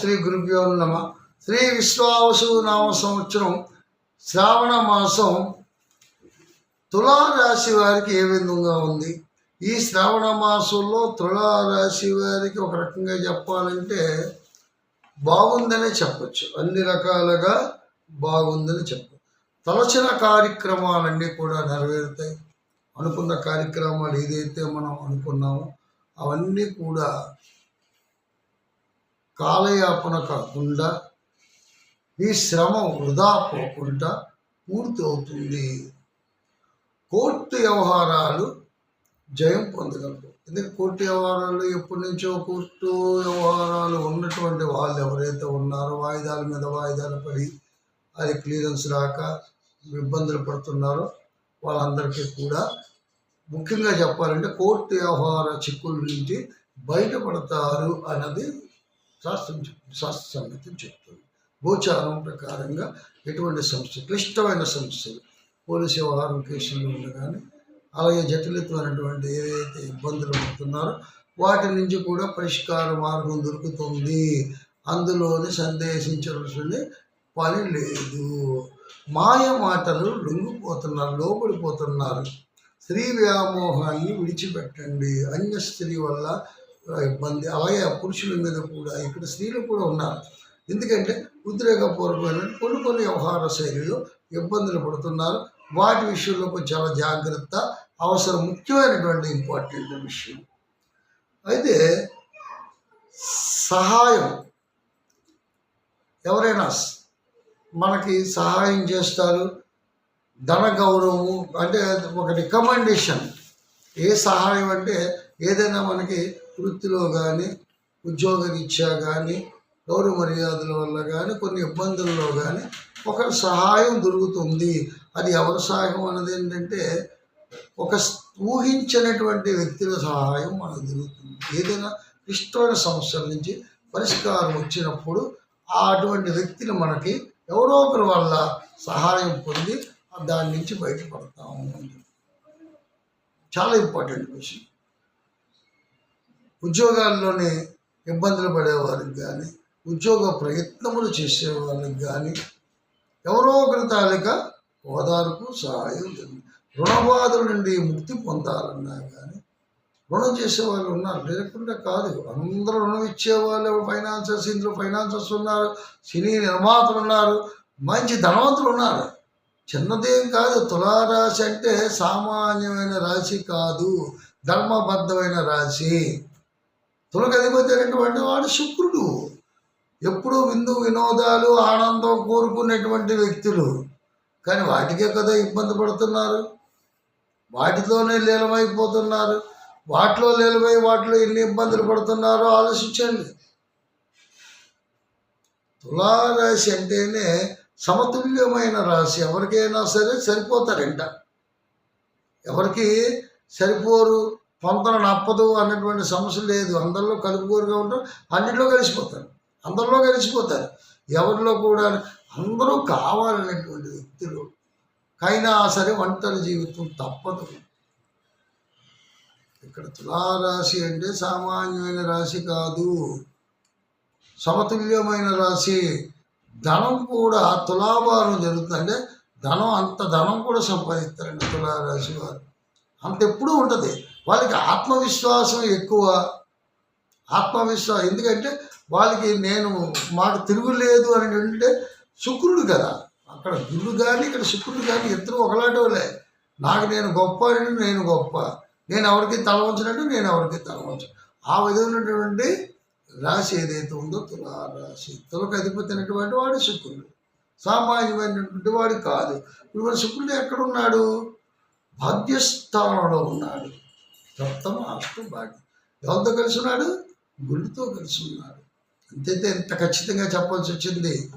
శ్రీ గురుభ్యో నమ. శ్రీ విశ్వావసు నామ సంవత్సరం శ్రావణ మాసం తులారాశి వారికి ఏ విధంగా ఉంది? ఈ శ్రావణ మాసంలో తులారాశి వారికి ఒక రకంగా చెప్పాలంటే బాగుందనే చెప్పచ్చు. అన్ని రకాలుగా బాగుందని చెప్పచ్చు. తలచిన కార్యక్రమాలన్నీ కూడా నెరవేరుతాయి. అనుకున్న కార్యక్రమాలు ఏదైతే మనం అనుకున్నామో అవన్నీ కూడా కాలయాపన కాకుండా ఈ శ్రమ వృధా పోకుండా పూర్తి అవుతుంది. కోర్టు వ్యవహారాలు జయం పొందగలరు ఎందుకంటే కోర్టు వ్యవహారాలు? ఎప్పటి నుంచో కోర్టు వ్యవహారాలు ఉన్నటువంటి వాళ్ళు ఎవరైతే ఉన్నారో వాయిదాల మీద వాయిదాలు పడి అది క్లియరెన్స్ రాక ఇబ్బందులు పడుతున్నారో వాళ్ళందరికీ కూడా ముఖ్యంగా చెప్పాలంటే కోర్టు వ్యవహార చిక్కుల నుంచి బయటపడతారు అన్నది శాస్త్రం శాస్త్ర సంగతి చెప్తుంది. గోచారం ప్రకారంగా ఎటువంటి సమస్య క్లిష్టమైన సమస్యలు పోలీసు వ్యవహారం కేసులు ఉండగానే కానీ అలాగే జటిలత్వమైనటువంటి ఏదైతే ఇబ్బందులు పడుతున్నారో వాటి నుంచి కూడా పరిష్కార మార్గం దొరుకుతుంది. అందులోని సందేశించవలసిన పని లేదు. మాయ మాటలు లొంగిపోతున్నారు లోపడిపోతున్నారు స్త్రీ వ్యామోహాన్ని విడిచిపెట్టండి. అన్య స్త్రీ వల్ల ఇబ్బంది. అలాగే పురుషుల మీద కూడా ఇక్కడ స్త్రీలు కూడా ఉన్నారు. ఎందుకంటే ఉద్రేకపూర్వకమైన కొన్ని కొన్ని వ్యవహార శైలిలో ఇబ్బందులు పడుతున్నారు. వాటి విషయంలో కొంచెం చాలా జాగ్రత్త అవసరం ముఖ్యమైనటువంటి ఇంపార్టెంట్ విషయం. అయితే సహాయం ఎవరైనా మనకి సహాయం చేస్తారు. ధన గౌరవము అంటే ఒక రికమెండేషన్ ఏ సహాయం అంటే ఏదైనా మనకి వృత్తిలో కానీ ఉద్యోగరీత్యా కానీ గౌరవ మర్యాదల వల్ల కానీ కొన్ని ఇబ్బందుల్లో కానీ ఒకరి సహాయం దొరుకుతుంది. అది ఎవరి సహాయం అన్నది ఏంటంటే ఒక ఊహించినటువంటి వ్యక్తుల సహాయం మనకు దొరుకుతుంది. ఏదైనా క్లిష్టమైన సమస్యల నుంచి పరిష్కారం వచ్చినప్పుడు ఆ అటువంటి వ్యక్తిని మనకి ఎవరో ఒకరి వల్ల సహాయం పొంది దాని నుంచి బయటపడతాము చాలా ఇంపార్టెంట్ విషయం ఉద్యోగాల్లోనే ఇబ్బందులు పడేవారికి కానీ ఉద్యోగ ప్రయత్నములు చేసేవారికి కానీ ఎవరో ఒకరి తాలిక ఓదార్పు సహాయం జరిగింది రుణబాధల నుండి ముక్తి పొందాలన్నా కానీ రుణం చేసే వాళ్ళు ఉన్నారు. లేకుండా కాదు. అందరూ రుణం ఇచ్చేవాళ్ళు ఫైనాన్సర్స్ ఇందులో ఫైనాన్సర్స్ ఉన్నారు సినీ నిర్మాతలు ఉన్నారు మంచి ధనవంతులు ఉన్నారు. చిన్నదేం కాదు. తులారాశి అంటే సామాన్యమైన రాశి కాదు. ధర్మబద్ధమైన రాశి. తులకు అధిపతి అయినటువంటి వాడు శుక్రుడు. ఎప్పుడూ విందు వినోదాలు ఆనందం కోరుకునేటువంటి వ్యక్తులు. కానీ వాటికే కదా ఇబ్బంది పడుతున్నారు. వాటితోనే లీలమైపోతున్నారు వాటిలో లీలమై వాటిలో ఎన్ని ఇబ్బందులు పడుతున్నారో ఆలోచించండి. తులారాశి అంటేనే సమతుల్యమైన రాశి. ఎవరికైనా సరే సరిపోతారంట. ఎవరికి సరిపోరు పొంతన నప్పదు అన్నటువంటి సమస్య లేదు. అందరిలో కలుపుకోరుగా ఉంటారు. అన్నింటిలో కలిసిపోతారు. అందరిలో కలిసిపోతారు. ఎవరిలో కూడా అందరూ కావాలనేటువంటి వ్యక్తులు. కైనా సరే ఒంటరి జీవితం తప్పదు. ఇక్కడ తులారాశి అంటే సామాన్యమైన రాశి కాదు. సమతుల్యమైన రాశి. ధనం కూడా తులాభారం జరుగుతుంది. అంటే ధనం అంత ధనం కూడా సంపాదిస్తారండి తులారాశి వారు. అంత ఎప్పుడూ ఉంటుంది. వాళ్ళకి ఆత్మవిశ్వాసం ఎక్కువ. ఆత్మవిశ్వాసం ఎందుకంటే వాళ్ళకి నేను మాకు తిరుగులేదు అని అంటే శుక్రుడు కదా. అక్కడ గురుడు కానీ ఇక్కడ శుక్రుడు కానీ ఇద్దరు ఒకలాంటివలే నాకు నేను గొప్ప అని నేను గొప్ప. నేను ఎవరికి తలవంచినట్టు నేను ఎవరికి తలవంచను ఆ విధమైనటువంటి రాశి ఏదైతే ఉందో తులారాశి. తులకు అధిపతి అయినటువంటి వాడు శుక్రుడు. సామాన్యమైనటువంటి వాడు కాదు. ఇప్పుడు శుక్రుడు ఎక్కడున్నాడు? భాగ్యస్థానంలో ఉన్నాడు. సప్తమ అష్టం భాగ్యం. ఎవరితో కలిసి ఉన్నాడు? గురుడితో కలిసి ఉన్నాడు. అంతైతే ఎంత ఖచ్చితంగా చెప్పాల్సి వచ్చింది.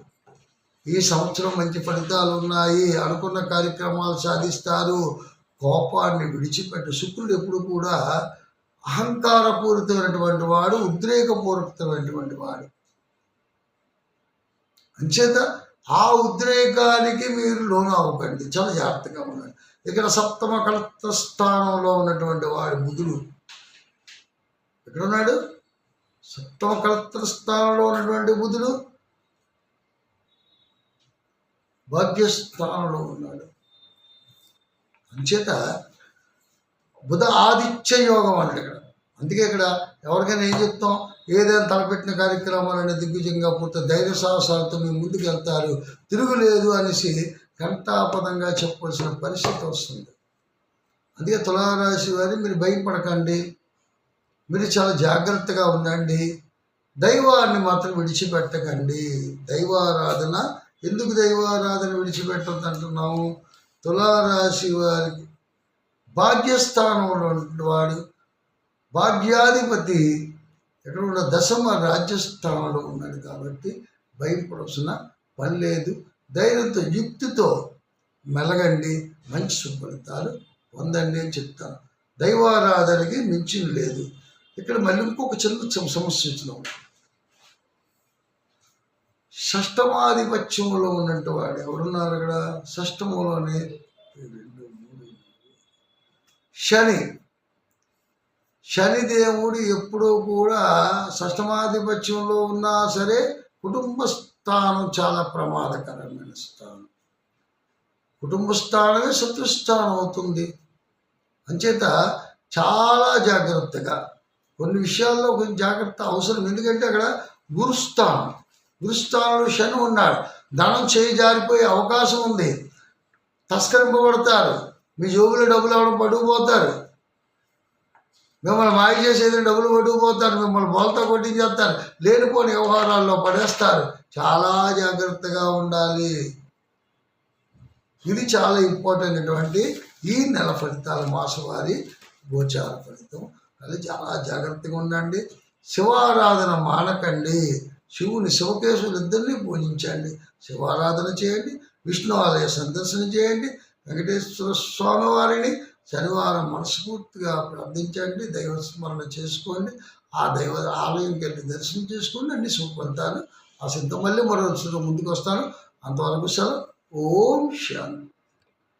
ఈ సంవత్సరం మంచి ఫలితాలు ఉన్నాయి అనుకున్న కార్యక్రమాలు సాధిస్తారు. కోపాన్ని విడిచిపెట్టు. శుక్రుడు ఎప్పుడు కూడా అహంకారపూరితమైనటువంటి వాడు ఉద్రేకపూరితమైనటువంటి వాడు. అంచేత ఆ ఉద్రేకానికి మీరు లోను అవ్వకండి చాలా జాగ్రత్తగా ఉండండి. ఇక్కడ సప్తమ కలత్ర స్థానంలో ఉన్నటువంటి వాడు బుధుడు ఎక్కడున్నాడు? సప్తమ కలత్ర స్థానంలో ఉన్నటువంటి బుధుడు భాగ్యస్థానంలో ఉన్నాడు. అంచేత బుధ ఆదిత్య యోగం అన్నాడు ఇక్కడ. అందుకే ఇక్కడ ఎవరికైనా ఏం చెప్తాం? ఏదైనా తలపెట్టిన కార్యక్రమాలనే దిగ్విజయంగా పూర్తి ధైర్య సాహసాలతో మీ ముందుకు వెళ్తారు. తిరుగులేదు అనేసి ఘంటాపదంగా చెప్పవలసిన పరిస్థితి వస్తుంది. అందుకే తులారాశి వారి మీరు భయపడకండి. మీరు చాలా జాగ్రత్తగా ఉండండి. దైవాన్ని మాత్రం విడిచిపెట్టకండి. దైవారాధన ఎందుకు దైవారాధన విడిచిపెట్టద్దు అంటున్నాము తులారాశి వారికి భాగ్యస్థానంలో వాడు భాగ్యాధిపతి ఎక్కడ ఉన్న దశమ రాజ్యస్థానంలో ఉన్నాడు కాబట్టి భయపడాల్సిన పని లేదు. ధైర్యంతో యుక్తితో మెలగండి మంచి సుఫలితాలు పొందండి అని చెప్తాను. దైవారాధనకి మించిన లేదు. ఇక్కడ మళ్ళీ ఇంకొక చిన్న సమస్య వచ్చినాం షష్టమాధిపత్యంలో ఉన్నట్టు వాడు ఎవరున్నారు అక్కడ? షష్టమంలోనే శని. శనిదేవుడు ఎప్పుడూ కూడా షష్టమాధిపత్యంలో ఉన్నా సరే కుటుంబ స్థానం చాలా ప్రమాదకరమైన స్థానం. కుటుంబ స్థానమే శత్రుస్థానం అవుతుంది. అంచేత చాలా జాగ్రత్తగా కొన్ని విషయాల్లో కొంచెం జాగ్రత్త అవసరం. ఎందుకంటే అక్కడ గురుస్థానం గురుస్థానంలో శని ఉన్నాడు. ధనం చేయి జారిపోయే అవకాశం ఉంది. తస్కరింపబడతారు. మీ జోబులో డబ్బులు అవడం పడుకుపోతారు మిమ్మల్ని మాయ చేసేది డబ్బులు కొట్టుకుపోతారు మిమ్మల్ని బోల్తా కొట్టించేస్తారు. లేనిపోని వ్యవహారాల్లో పడేస్తారు. చాలా జాగ్రత్తగా ఉండాలి. ఇది చాలా ఇంపార్టెంట్ అటువంటి ఈ నెల ఫలితాల మాసవారి గోచార ఫలితం. అది చాలా జాగ్రత్తగా ఉండండి. శివారాధన మానకండి. శివుని శివకేశవులు ఇద్దరిని పూజించండి. శివారాధన చేయండి. విష్ణు ఆలయ సందర్శన చేయండి. వెంకటేశ్వర స్వామివారిని శనివారం మనస్ఫూర్తిగా ప్రార్థించండి దైవ స్మరణ చేసుకోండి ఆ దైవ ఆలయంకి వెళ్ళి దర్శనం చేసుకోండి అన్ని సుఖపడతాను ఆ సిద్ధం మళ్ళీ మరో ముందుకు వస్తాను అంతవరకు సెలవు. ఓం శాంతి.